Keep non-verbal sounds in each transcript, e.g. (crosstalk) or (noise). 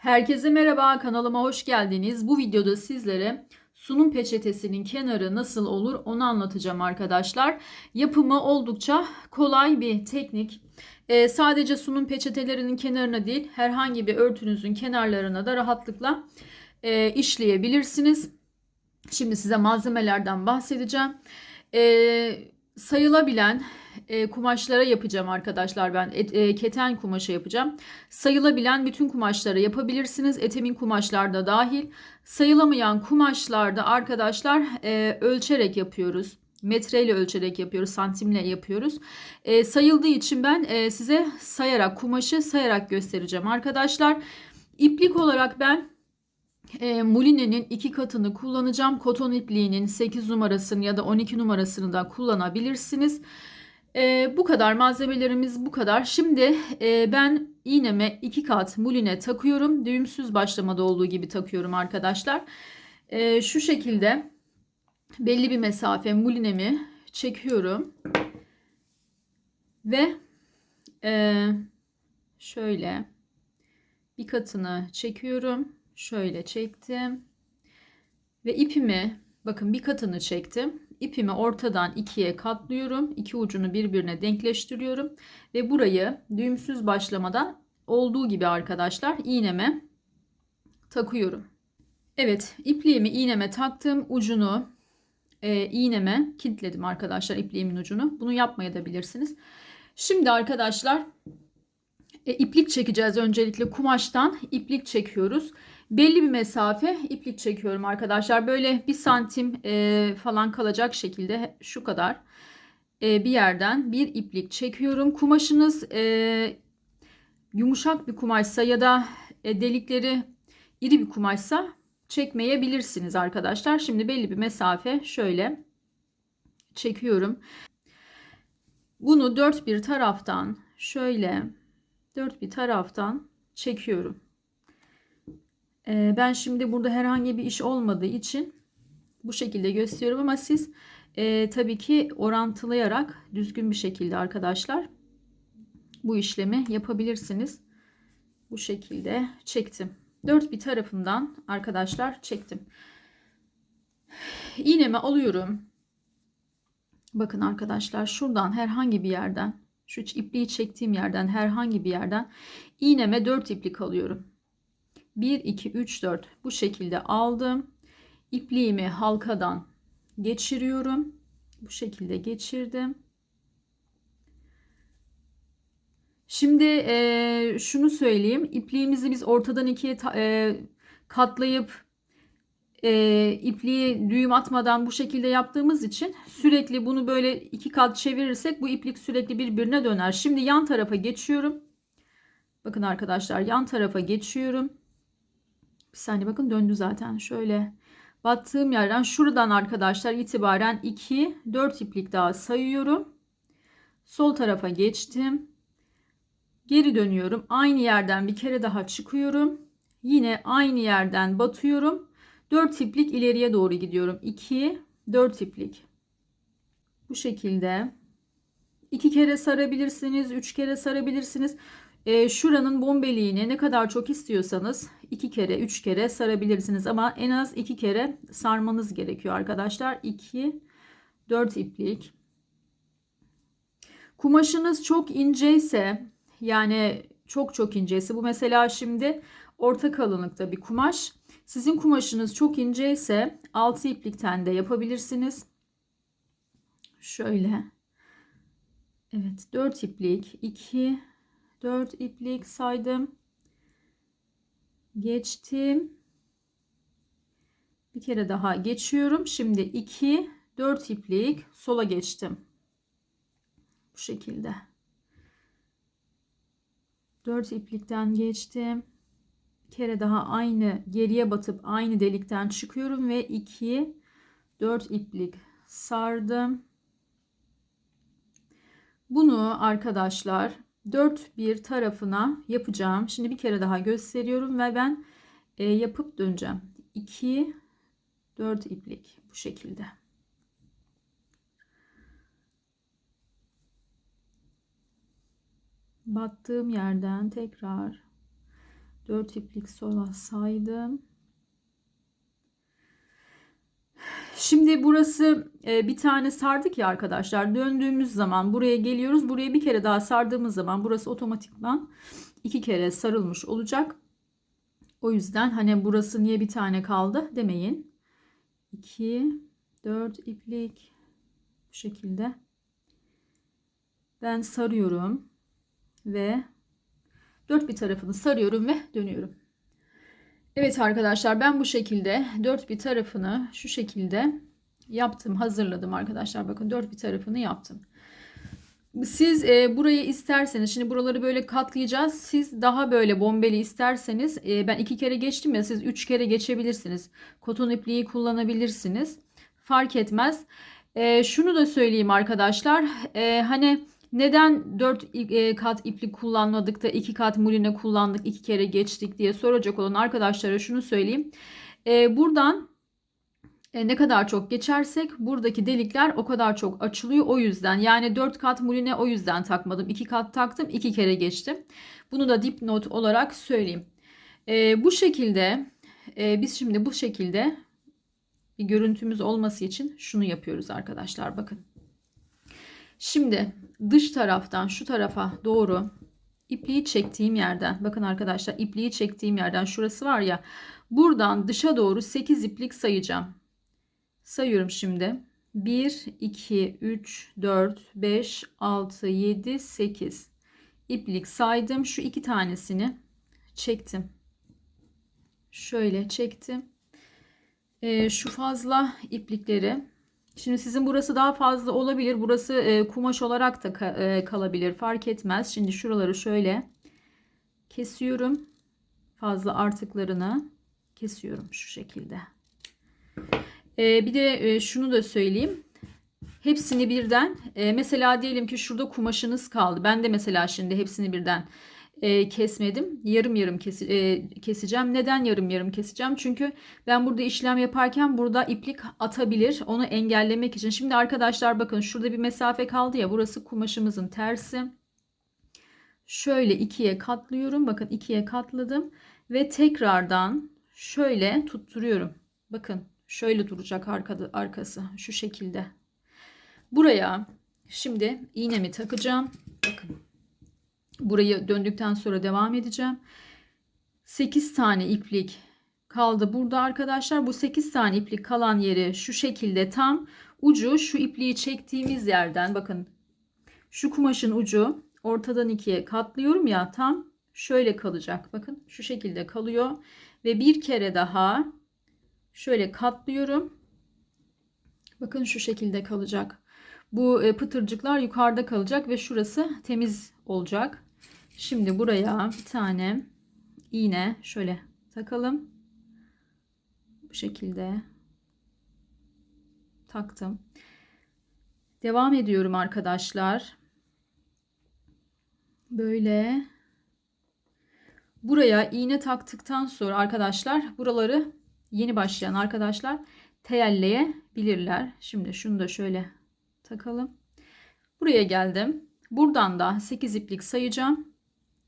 Herkese merhaba kanalıma hoş geldiniz. Bu videoda sizlere sunum peçetesinin kenarı nasıl olur onu anlatacağım arkadaşlar. Yapımı oldukça kolay bir teknik. Ee, sadece sunum peçetelerinin kenarına değil herhangi bir örtünüzün kenarlarına da rahatlıkla e, işleyebilirsiniz. Şimdi size malzemelerden bahsedeceğim. Ee, sayılabilen e, kumaşlara yapacağım arkadaşlar ben. Et, e, keten kumaşı yapacağım. Sayılabilen bütün kumaşlara yapabilirsiniz. Etemin kumaşlar da dahil. Sayılamayan kumaşlarda arkadaşlar e, ölçerek yapıyoruz. Metreyle ölçerek yapıyoruz, santimle yapıyoruz. E, sayıldığı için ben e, size sayarak, kumaşı sayarak göstereceğim arkadaşlar. İplik olarak ben e, Muline'nin iki katını kullanacağım. Koton ipliğinin 8 numarasını ya da 12 numarasını da kullanabilirsiniz. E, bu kadar malzemelerimiz bu kadar. Şimdi e, ben iğneme iki kat muline takıyorum. Düğümsüz başlamada olduğu gibi takıyorum arkadaşlar. E, şu şekilde belli bir mesafe mulinemi çekiyorum. Ve e, şöyle bir katını çekiyorum. Şöyle çektim. Ve ipimi bakın bir katını çektim. İpimi ortadan ikiye katlıyorum. İki ucunu birbirine denkleştiriyorum. Ve burayı düğümsüz başlamadan olduğu gibi arkadaşlar iğneme takıyorum. Evet ipliğimi iğneme taktım. Ucunu e, iğneme kilitledim arkadaşlar ipliğimin ucunu. Bunu yapmaya da bilirsiniz. Şimdi arkadaşlar e, iplik çekeceğiz öncelikle kumaştan iplik çekiyoruz belli bir mesafe iplik çekiyorum arkadaşlar. Böyle bir santim e, falan kalacak şekilde şu kadar e, bir yerden bir iplik çekiyorum. Kumaşınız e, yumuşak bir kumaşsa ya da e, delikleri iri bir kumaşsa çekmeyebilirsiniz arkadaşlar. Şimdi belli bir mesafe şöyle çekiyorum. Bunu dört bir taraftan şöyle dört bir taraftan çekiyorum. Ee, ben şimdi burada herhangi bir iş olmadığı için bu şekilde gösteriyorum ama siz e, tabii ki orantılayarak düzgün bir şekilde arkadaşlar bu işlemi yapabilirsiniz. Bu şekilde çektim. Dört bir tarafından arkadaşlar çektim. İğnemi alıyorum. Bakın arkadaşlar şuradan herhangi bir yerden şu ipliği çektiğim yerden herhangi bir yerden iğneme 4 iplik alıyorum. 1, 2, 3, 4 bu şekilde aldım. İpliğimi halkadan geçiriyorum. Bu şekilde geçirdim. Şimdi e, şunu söyleyeyim. İpliğimizi biz ortadan ikiye e, katlayıp e, ipliği düğüm atmadan bu şekilde yaptığımız için sürekli bunu böyle iki kat çevirirsek bu iplik sürekli birbirine döner. Şimdi yan tarafa geçiyorum. Bakın arkadaşlar yan tarafa geçiyorum. Bir saniye bakın döndü zaten. Şöyle battığım yerden şuradan arkadaşlar itibaren 2 4 iplik daha sayıyorum. Sol tarafa geçtim. Geri dönüyorum. Aynı yerden bir kere daha çıkıyorum. Yine aynı yerden batıyorum. 4 iplik ileriye doğru gidiyorum. 2 4 iplik. Bu şekilde. 2 kere sarabilirsiniz, 3 kere sarabilirsiniz. E, şuranın bombeliğini ne kadar çok istiyorsanız iki kere, üç kere sarabilirsiniz ama en az iki kere sarmanız gerekiyor arkadaşlar. 2 4 iplik. Kumaşınız çok ince ise yani çok çok inceyse bu mesela şimdi orta kalınlıkta bir kumaş. Sizin kumaşınız çok ince ise 6 iplikten de yapabilirsiniz. Şöyle. Evet 4 iplik 2 4 iplik saydım. Geçtim. Bir kere daha geçiyorum. Şimdi 2 4 iplik sola geçtim. Bu şekilde. 4 iplikten geçtim. Bir kere daha aynı geriye batıp aynı delikten çıkıyorum ve 2 4 iplik sardım. Bunu arkadaşlar dört bir tarafına yapacağım. Şimdi bir kere daha gösteriyorum ve ben e, yapıp döneceğim. 2 4 iplik bu şekilde. Battığım yerden tekrar 4 iplik sola saydım. Şimdi burası e, bir tane sardık ya arkadaşlar. Döndüğümüz zaman buraya geliyoruz. Buraya bir kere daha sardığımız zaman burası otomatikman iki kere sarılmış olacak. O yüzden hani burası niye bir tane kaldı demeyin. 2 4 iplik bu şekilde. Ben sarıyorum ve dört bir tarafını sarıyorum ve dönüyorum. Evet arkadaşlar ben bu şekilde dört bir tarafını şu şekilde yaptım hazırladım arkadaşlar bakın dört bir tarafını yaptım. Siz e, burayı isterseniz şimdi buraları böyle katlayacağız. Siz daha böyle bombeli isterseniz e, ben iki kere geçtim ya siz üç kere geçebilirsiniz. Koton ipliği kullanabilirsiniz. Fark etmez. E, şunu da söyleyeyim arkadaşlar. E, hani neden 4 e, kat iplik kullanmadık da 2 kat muline kullandık, 2 kere geçtik diye soracak olan arkadaşlara şunu söyleyeyim. E, buradan e, ne kadar çok geçersek buradaki delikler o kadar çok açılıyor. O yüzden yani 4 kat muline o yüzden takmadım. 2 kat taktım, 2 kere geçtim. Bunu da dipnot olarak söyleyeyim. Bu şekilde biz şimdi bu şekilde bir görüntümüz olması için şunu yapıyoruz arkadaşlar bakın. Şimdi dış taraftan şu tarafa doğru ipliği çektiğim yerden bakın arkadaşlar ipliği çektiğim yerden şurası var ya buradan dışa doğru 8 iplik sayacağım. Sayıyorum şimdi. 1, 2, 3, 4, 5, 6, 7, 8 iplik saydım. Şu iki tanesini çektim. Şöyle çektim. Ee, şu fazla iplikleri Şimdi sizin burası daha fazla olabilir. Burası e, kumaş olarak da ka, e, kalabilir. Fark etmez. Şimdi şuraları şöyle kesiyorum. Fazla artıklarını kesiyorum şu şekilde. E, bir de e, şunu da söyleyeyim. Hepsini birden e, mesela diyelim ki şurada kumaşınız kaldı. Ben de mesela şimdi hepsini birden e, kesmedim. Yarım yarım kes, e, keseceğim. Neden yarım yarım keseceğim? Çünkü ben burada işlem yaparken burada iplik atabilir. Onu engellemek için. Şimdi arkadaşlar bakın şurada bir mesafe kaldı ya. Burası kumaşımızın tersi. Şöyle ikiye katlıyorum. Bakın ikiye katladım. Ve tekrardan şöyle tutturuyorum. Bakın şöyle duracak arkada, arkası. Şu şekilde. Buraya şimdi iğnemi takacağım. Burayı döndükten sonra devam edeceğim. 8 tane iplik kaldı burada arkadaşlar. Bu 8 tane iplik kalan yeri şu şekilde tam ucu şu ipliği çektiğimiz yerden bakın şu kumaşın ucu ortadan ikiye katlıyorum ya tam şöyle kalacak. Bakın şu şekilde kalıyor ve bir kere daha şöyle katlıyorum. Bakın şu şekilde kalacak. Bu e, pıtırcıklar yukarıda kalacak ve şurası temiz olacak. Şimdi buraya bir tane iğne şöyle takalım. Bu şekilde taktım. Devam ediyorum arkadaşlar. Böyle buraya iğne taktıktan sonra arkadaşlar buraları yeni başlayan arkadaşlar teyelleyebilirler. Şimdi şunu da şöyle takalım. Buraya geldim. Buradan da 8 iplik sayacağım.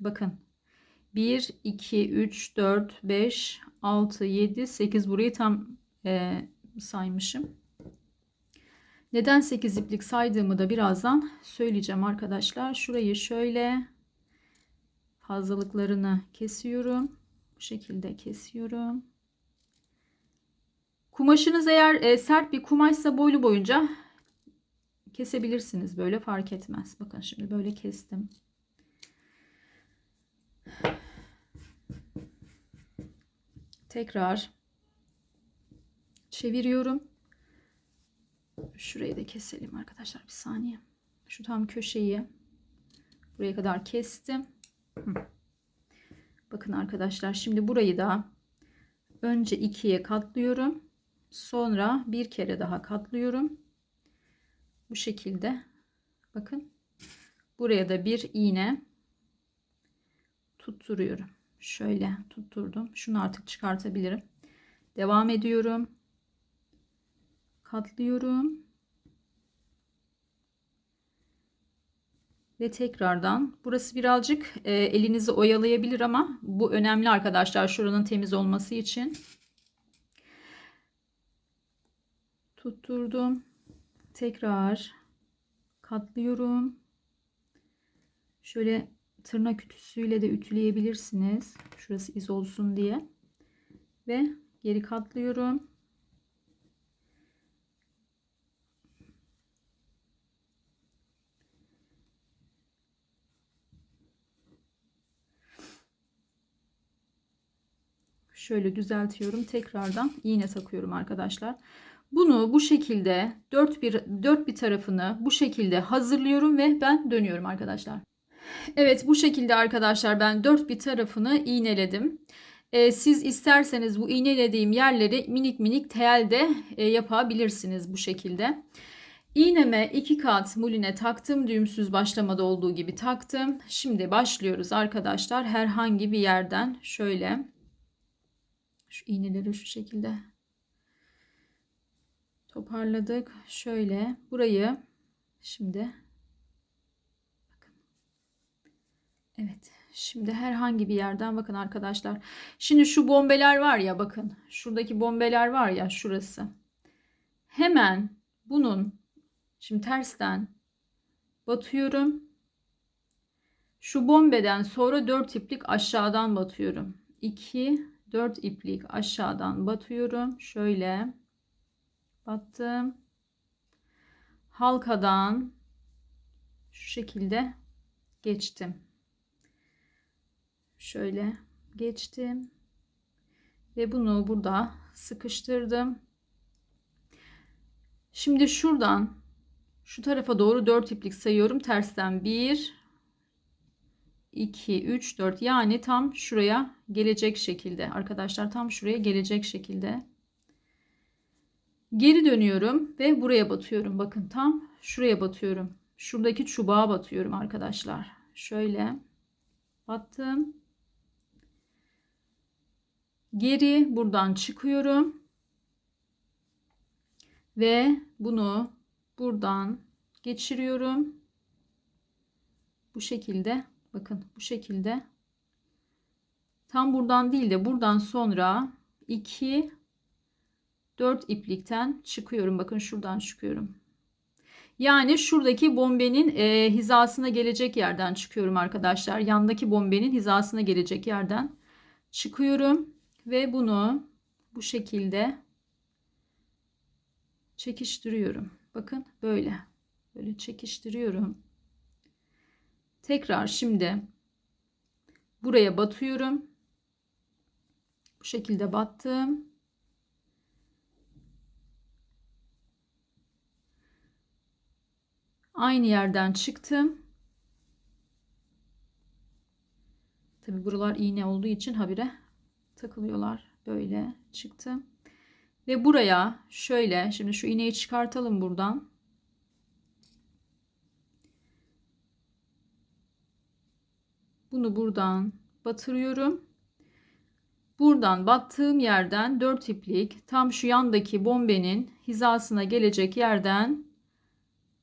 Bakın 1, 2, 3, 4, 5, 6, 7, 8 burayı tam e, saymışım. Neden 8 iplik saydığımı da birazdan söyleyeceğim arkadaşlar. Şurayı şöyle fazlalıklarını kesiyorum. Bu şekilde kesiyorum. Kumaşınız eğer e, sert bir kumaşsa boylu boyunca kesebilirsiniz. Böyle fark etmez. Bakın şimdi böyle kestim. Tekrar çeviriyorum. Şurayı da keselim arkadaşlar bir saniye. Şu tam köşeyi buraya kadar kestim. Bakın arkadaşlar şimdi burayı da önce ikiye katlıyorum. Sonra bir kere daha katlıyorum. Bu şekilde bakın buraya da bir iğne tutturuyorum. Şöyle tutturdum. Şunu artık çıkartabilirim. Devam ediyorum. Katlıyorum. Ve tekrardan burası birazcık e, elinizi oyalayabilir ama bu önemli arkadaşlar şuranın temiz olması için. Tutturdum. Tekrar katlıyorum. Şöyle tırnak ütüsüyle de ütüleyebilirsiniz. Şurası iz olsun diye. Ve geri katlıyorum. Şöyle düzeltiyorum. Tekrardan iğne takıyorum arkadaşlar. Bunu bu şekilde dört bir, dört bir tarafını bu şekilde hazırlıyorum ve ben dönüyorum arkadaşlar. Evet bu şekilde arkadaşlar ben dört bir tarafını iğneledim. Ee, siz isterseniz bu iğnelediğim yerleri minik minik tel de e, yapabilirsiniz bu şekilde. İğneme iki kat muline taktım. Düğümsüz başlamada olduğu gibi taktım. Şimdi başlıyoruz arkadaşlar. Herhangi bir yerden şöyle şu iğneleri şu şekilde toparladık. Şöyle burayı şimdi bakın. Evet. Şimdi herhangi bir yerden bakın arkadaşlar. Şimdi şu bombeler var ya bakın. Şuradaki bombeler var ya şurası. Hemen bunun şimdi tersten batıyorum. Şu bombeden sonra 4 iplik aşağıdan batıyorum. 2 4 iplik aşağıdan batıyorum. Şöyle battım. Halkadan şu şekilde geçtim. Şöyle geçtim. Ve bunu burada sıkıştırdım. Şimdi şuradan şu tarafa doğru 4 iplik sayıyorum. Tersten 1 2 3 4 yani tam şuraya gelecek şekilde. Arkadaşlar tam şuraya gelecek şekilde. Geri dönüyorum ve buraya batıyorum. Bakın tam şuraya batıyorum. Şuradaki çubuğa batıyorum arkadaşlar. Şöyle battım geri buradan çıkıyorum. Ve bunu buradan geçiriyorum. Bu şekilde bakın bu şekilde. Tam buradan değil de buradan sonra 2 4 iplikten çıkıyorum. Bakın şuradan çıkıyorum. Yani şuradaki bombenin e, hizasına gelecek yerden çıkıyorum arkadaşlar. Yandaki bombenin hizasına gelecek yerden çıkıyorum ve bunu bu şekilde çekiştiriyorum bakın böyle böyle çekiştiriyorum tekrar şimdi buraya batıyorum bu şekilde battım. Aynı yerden çıktım. Tabi buralar iğne olduğu için habire takılıyorlar. Böyle çıktım. Ve buraya şöyle şimdi şu iğneyi çıkartalım buradan. Bunu buradan batırıyorum. Buradan battığım yerden 4 iplik tam şu yandaki bombenin hizasına gelecek yerden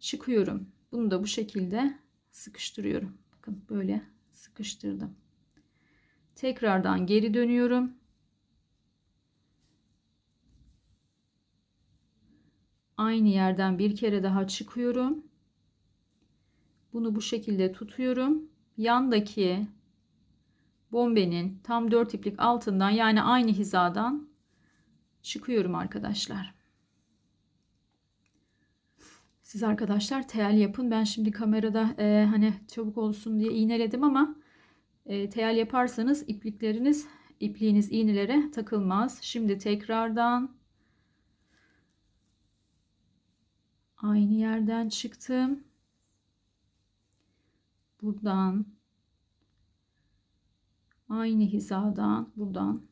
çıkıyorum. Bunu da bu şekilde sıkıştırıyorum. Bakın böyle sıkıştırdım. Tekrardan geri dönüyorum. Aynı yerden bir kere daha çıkıyorum. Bunu bu şekilde tutuyorum. Yandaki bombenin tam 4 iplik altından yani aynı hizadan çıkıyorum arkadaşlar. Siz arkadaşlar tel yapın. Ben şimdi kamerada e, hani çabuk olsun diye iğneledim ama e, tel yaparsanız iplikleriniz ipliğiniz iğnelere takılmaz. Şimdi tekrardan aynı yerden çıktım. Buradan aynı hizadan buradan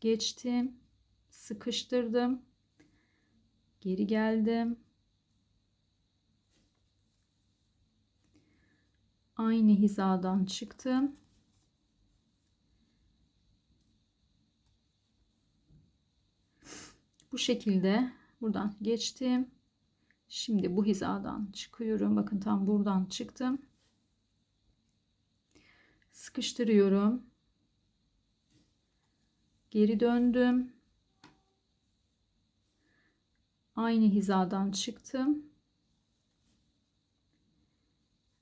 geçtim sıkıştırdım geri geldim aynı hizadan çıktım bu şekilde buradan geçtim Şimdi bu hizadan çıkıyorum. Bakın tam buradan çıktım. Sıkıştırıyorum. Geri döndüm. Aynı hizadan çıktım.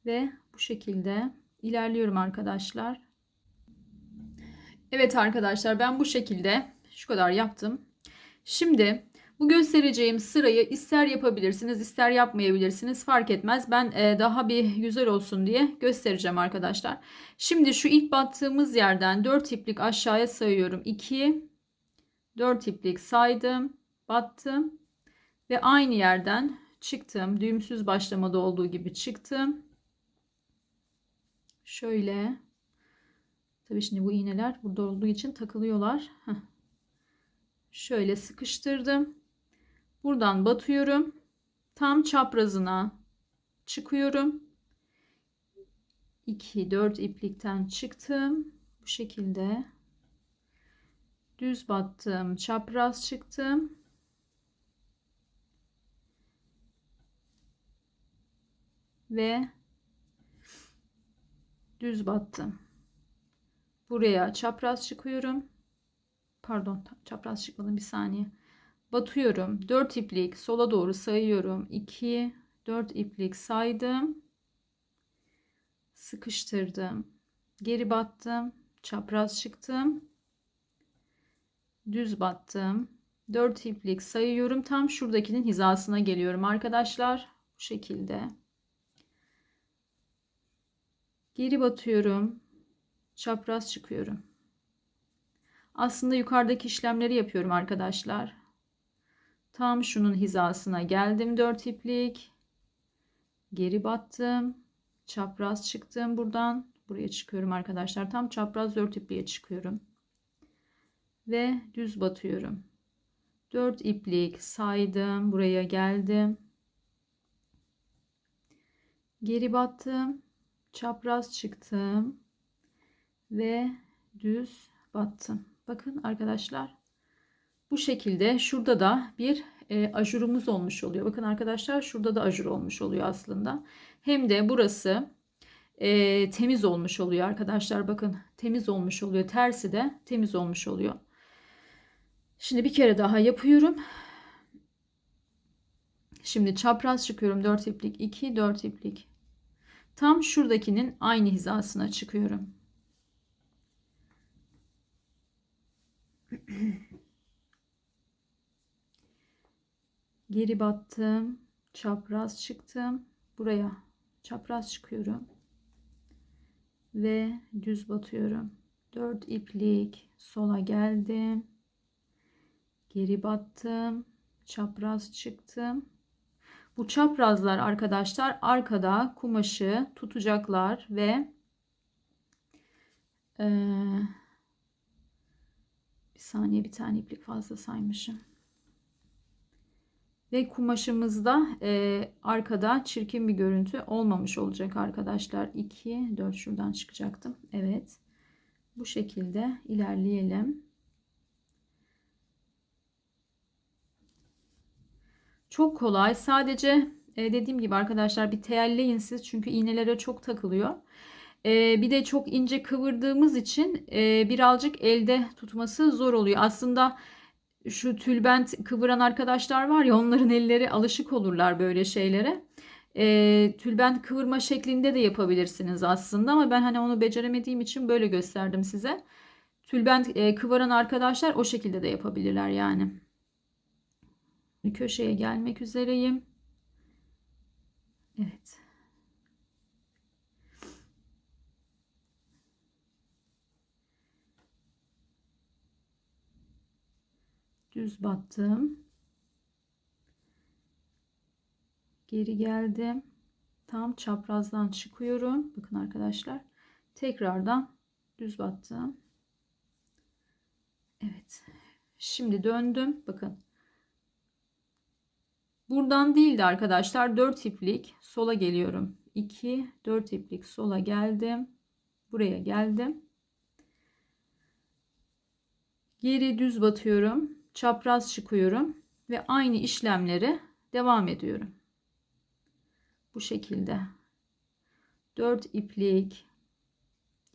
Ve bu şekilde ilerliyorum arkadaşlar. Evet arkadaşlar ben bu şekilde şu kadar yaptım. Şimdi bu göstereceğim sırayı ister yapabilirsiniz ister yapmayabilirsiniz fark etmez. Ben e, daha bir güzel olsun diye göstereceğim arkadaşlar. Şimdi şu ilk battığımız yerden 4 iplik aşağıya sayıyorum. 2 4 iplik saydım. Battım. Ve aynı yerden çıktım. Düğümsüz başlamada olduğu gibi çıktım. Şöyle. Tabii şimdi bu iğneler burada olduğu için takılıyorlar. Heh. Şöyle sıkıştırdım. Buradan batıyorum. Tam çaprazına çıkıyorum. 2 4 iplikten çıktım. Bu şekilde düz battım, çapraz çıktım. Ve düz battım. Buraya çapraz çıkıyorum. Pardon, çapraz çıkmadım bir saniye. Batıyorum. 4 iplik sola doğru sayıyorum. 2 4 iplik saydım. Sıkıştırdım. Geri battım. Çapraz çıktım. Düz battım. 4 iplik sayıyorum. Tam şuradakinin hizasına geliyorum arkadaşlar. Bu şekilde geri batıyorum çapraz çıkıyorum aslında yukarıdaki işlemleri yapıyorum arkadaşlar Tam şunun hizasına geldim 4 iplik. Geri battım. Çapraz çıktım buradan. Buraya çıkıyorum arkadaşlar. Tam çapraz 4 ipliğe çıkıyorum. Ve düz batıyorum. 4 iplik saydım. Buraya geldim. Geri battım. Çapraz çıktım. Ve düz battım. Bakın arkadaşlar bu şekilde şurada da bir e, ajurumuz olmuş oluyor. Bakın arkadaşlar şurada da ajur olmuş oluyor aslında. Hem de burası e, temiz olmuş oluyor arkadaşlar. Bakın temiz olmuş oluyor. Tersi de temiz olmuş oluyor. Şimdi bir kere daha yapıyorum. Şimdi çapraz çıkıyorum. 4 iplik 2 4 iplik. Tam şuradakinin aynı hizasına çıkıyorum. geri battım. Çapraz çıktım. Buraya çapraz çıkıyorum. Ve düz batıyorum. 4 iplik sola geldim. Geri battım. Çapraz çıktım bu çaprazlar arkadaşlar arkada kumaşı tutacaklar ve ee, bir saniye bir tane iplik fazla saymışım ve kumaşımızda e, arkada çirkin bir görüntü olmamış olacak arkadaşlar. 2, 4 şuradan çıkacaktım. Evet. Bu şekilde ilerleyelim. Çok kolay. Sadece e, dediğim gibi arkadaşlar bir teyelleyin siz. Çünkü iğnelere çok takılıyor. E, bir de çok ince kıvırdığımız için e, birazcık elde tutması zor oluyor. Aslında şu tülbent kıvıran arkadaşlar var ya onların elleri alışık olurlar böyle şeylere. E, tülbent kıvırma şeklinde de yapabilirsiniz aslında ama ben hani onu beceremediğim için böyle gösterdim size. Tülbent e, kıvıran arkadaşlar o şekilde de yapabilirler yani. Köşeye gelmek üzereyim. Evet. düz battım. Geri geldim. Tam çaprazdan çıkıyorum. Bakın arkadaşlar. Tekrardan düz battım. Evet. Şimdi döndüm. Bakın. Buradan değildi arkadaşlar. 4 iplik sola geliyorum. 2 4 iplik sola geldim. Buraya geldim. Geri düz batıyorum çapraz çıkıyorum ve aynı işlemleri devam ediyorum. Bu şekilde. 4 iplik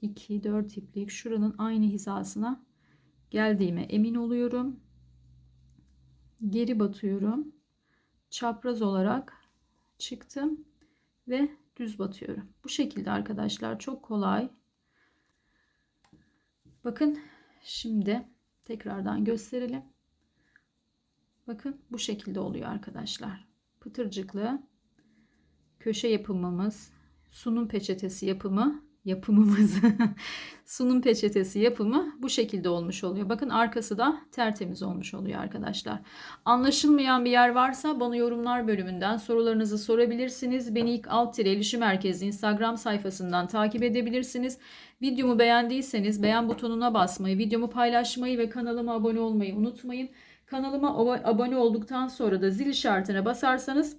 2 4 iplik şuranın aynı hizasına geldiğime emin oluyorum. Geri batıyorum. Çapraz olarak çıktım ve düz batıyorum. Bu şekilde arkadaşlar çok kolay. Bakın şimdi tekrardan gösterelim. Bakın bu şekilde oluyor arkadaşlar. Pıtırcıklı köşe yapımımız, sunum peçetesi yapımı, yapımımız, (laughs) sunum peçetesi yapımı bu şekilde olmuş oluyor. Bakın arkası da tertemiz olmuş oluyor arkadaşlar. Anlaşılmayan bir yer varsa bana yorumlar bölümünden sorularınızı sorabilirsiniz. Beni ilk alt tire ilişim merkezi Instagram sayfasından takip edebilirsiniz. Videomu beğendiyseniz beğen butonuna basmayı, videomu paylaşmayı ve kanalıma abone olmayı unutmayın. Kanalıma abone olduktan sonra da zil işaretine basarsanız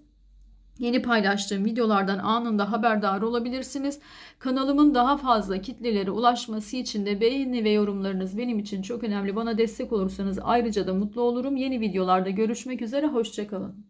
Yeni paylaştığım videolardan anında haberdar olabilirsiniz. Kanalımın daha fazla kitlelere ulaşması için de beğeni ve yorumlarınız benim için çok önemli. Bana destek olursanız ayrıca da mutlu olurum. Yeni videolarda görüşmek üzere. Hoşçakalın.